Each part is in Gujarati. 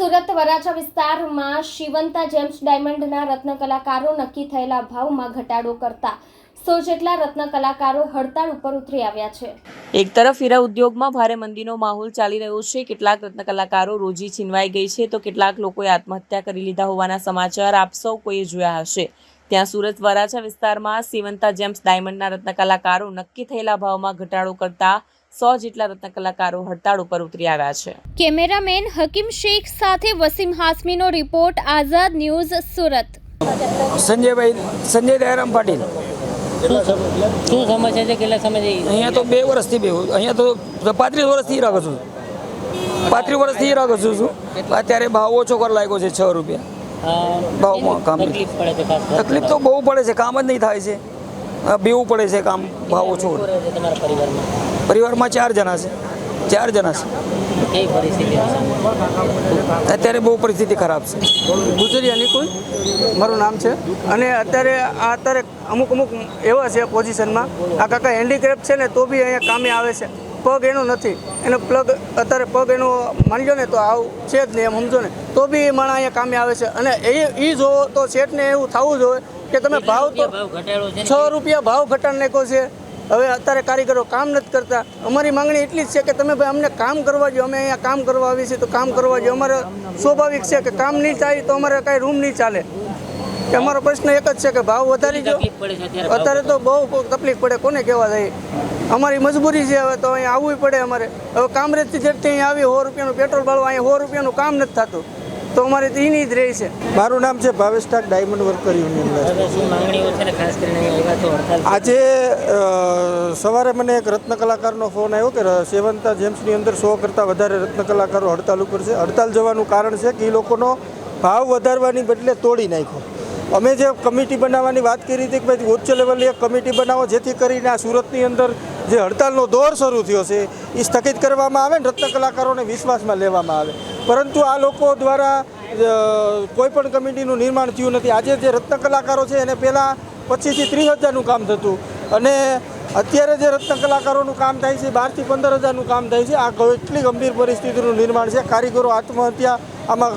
સુરત વરાછા વિસ્તારમાં શિવંતા જેમ્સ ડાયમંડના રત્ન કલાકારો નક્કી થયેલા ભાવમાં ઘટાડો કરતા સો જેટલા રત્ન કલાકારો હડતાળ ઉપર ઉતરી આવ્યા છે. એક તરફ હીરા ઉદ્યોગમાં ભારે મંદીનો માહોલ ચાલી રહ્યો છે. કેટલાક રત્ન કલાકારો રોજી છીનવાઈ ગઈ છે તો કેટલાક લોકોએ આત્મહત્યા કરી લીધા હોવાના સમાચાર આપ સૌ કોઈએ જોયા હશે. ત્યાં સુરત વરાછા વિસ્તારમાં સિવંતા જેમ્સ ડાયમંડના રત્ન કલાકારો નક્કી થયેલા ભાવમાં ઘટાડો કરતા સો જેટલા રત્ન કલાકારો હડતાળ ઉપર ઉતરી આવ્યા છે. કેમેરામેન હકીમ શેખ સાથે વસીમ હાસમીનો રિપોર્ટ આઝાદ ન્યૂઝ સુરત. સંજયભાઈ સંજય દયારામ પાટીલ. શું સમસ્યા છે? કેટલા સમય અહીંયા તો બે વર્ષથી બે અહીંયા તો પાંત્રીસ વર્ષથી રાખું છું. પાંત્રીસ વર્ષથી રાખું છું છું. અત્યારે ભાવ ઓછો કરવા લાગ્યો છે છ રૂપિયા. ભાવમાં કામ તકલીફ તો બહુ પડે છે. કામ જ નહીં થાય છે. બેવું પડે છે કામ ભાવ ઓછો પરિવારમાં? પરિવારમાં ચાર જણા છે. ચાર જણા છે. અત્યારે બહુ પરિસ્થિતિ ખરાબ છે. ગુજરી અનિકુલ મારું નામ છે. અને અત્યારે આ અત્યારે અમુક અમુક એવા છે પોઝિશનમાં. આ કાકા હેન્ડીક્રાફ્ટ છે ને તો બી અહીંયા કામે આવે છે. પગ એનો નથી. એનો પ્લગ અત્યારે પગ એનો માની લો ને તો આવું છે જ નહીં એમ સમજો ને. તો બી એ માણસ અહીંયા કામે આવે છે. અને એ એ જોવો તો શેઠને એવું થવું જોઈએ કે તમે ભાવ તો છે રૂપિયા ભાવ ઘટાડ નાખ્યો છે. હવે અત્યારે કારીગરો કામ નથી કરતા. અમારી માંગણી એટલી જ છે કે તમે ભાઈ અમને કામ કરવા જો અમે અહીંયા કામ કરવા આવીએ છીએ તો કામ કરવા જો અમારે સ્વાભાવિક છે કે કામ નહીં થાય તો અમારે કાંઈ રૂમ નહીં ચાલે. કે અમારો પ્રશ્ન એક જ છે કે ભાવ વધારી જો અત્યારે તો બહુ તકલીફ પડે. કોને કહેવા જાય અમારી મજબૂરી છે હવે તો અહીંયા આવવું પડે અમારે. હવે કામરેજથી જેટથી અહીંયા આવી સો રૂપિયાનું પેટ્રોલ બાળવા અહીંયા સો રૂપિયાનું કામ નથી થતું. તો અમારે તો એની જ રહી છે. મારું નામ છે ભાવેશ ઠાક ડાયમંડ વર્કર યુનિયન હવે શું માંગણીઓ છે ને ખાસ કરીને અહીંયા આવ્યા તો હડતાલ આજે સવારે મને એક રત્ન કલાકારનો ફોન આવ્યો કે સેવંતા જેમ્સની અંદર સો કરતાં વધારે રત્ન કલાકારો હડતાલ ઉપર છે. હડતાલ જવાનું કારણ છે કે એ લોકોનો ભાવ વધારવાની બદલે તોડી નાખ્યો. અમે જે કમિટી બનાવવાની વાત કરી હતી કે ભાઈ ઉચ્ચ લેવલે એક કમિટી બનાવો, જેથી કરીને આ સુરતની અંદર જે હડતાલનો દોર શરૂ થયો છે એ સ્થગિત કરવામાં આવે ને રત્ન કલાકારોને વિશ્વાસમાં લેવામાં આવે. પરંતુ આ લોકો દ્વારા કોઈપણ કોઈ પણ કમિટીનું નિર્માણ થયું નથી. આજે જે રત્ન કલાકારો છે, એને પહેલાં પચીસથી ત્રીસ હજારનું કામ થતું. અને અત્યારે જે રત્ન કલાકારોનું કામ થાય છે, બારથી પંદર હજારનું કામ થાય છે, આ કેટલી ગંભીર પરિસ્થિતિનું નિર્માણ છે. કારીગરો આત્મહત્યા આમાં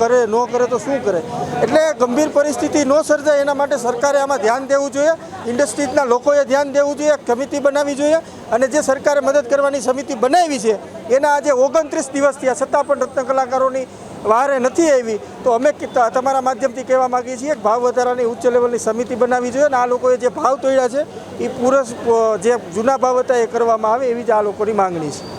કરે, ન કરે તો શું કરે? એટલે ગંભીર પરિસ્થિતિ ન સર્જાય એના માટે સરકારે આમાં ધ્યાન દેવું જોઈએ. ઇન્ડસ્ટ્રીઝના લોકોએ ધ્યાન દેવું જોઈએ, કમિટી બનાવવી જોઈએ અને જે સરકારે મદદ કરવાની સમિતિ બનાવી છે, એના આજે ઓગણત્રીસ દિવસ થયા, છતાં પણ રત્ન કલાકારોની વારે નથી આવી. તો અમે તમારા માધ્યમથી કહેવા માગીએ છીએ કે ભાવ વધારાની ઉચ્ચ લેવલની સમિતિ બનાવવી જોઈએ અને આ લોકોએ જે ભાવ તોડ્યા છે એ પૂરસ જે જૂના ભાવ હતા એ કરવામાં આવે એવી જ આ લોકોની માંગણી છે.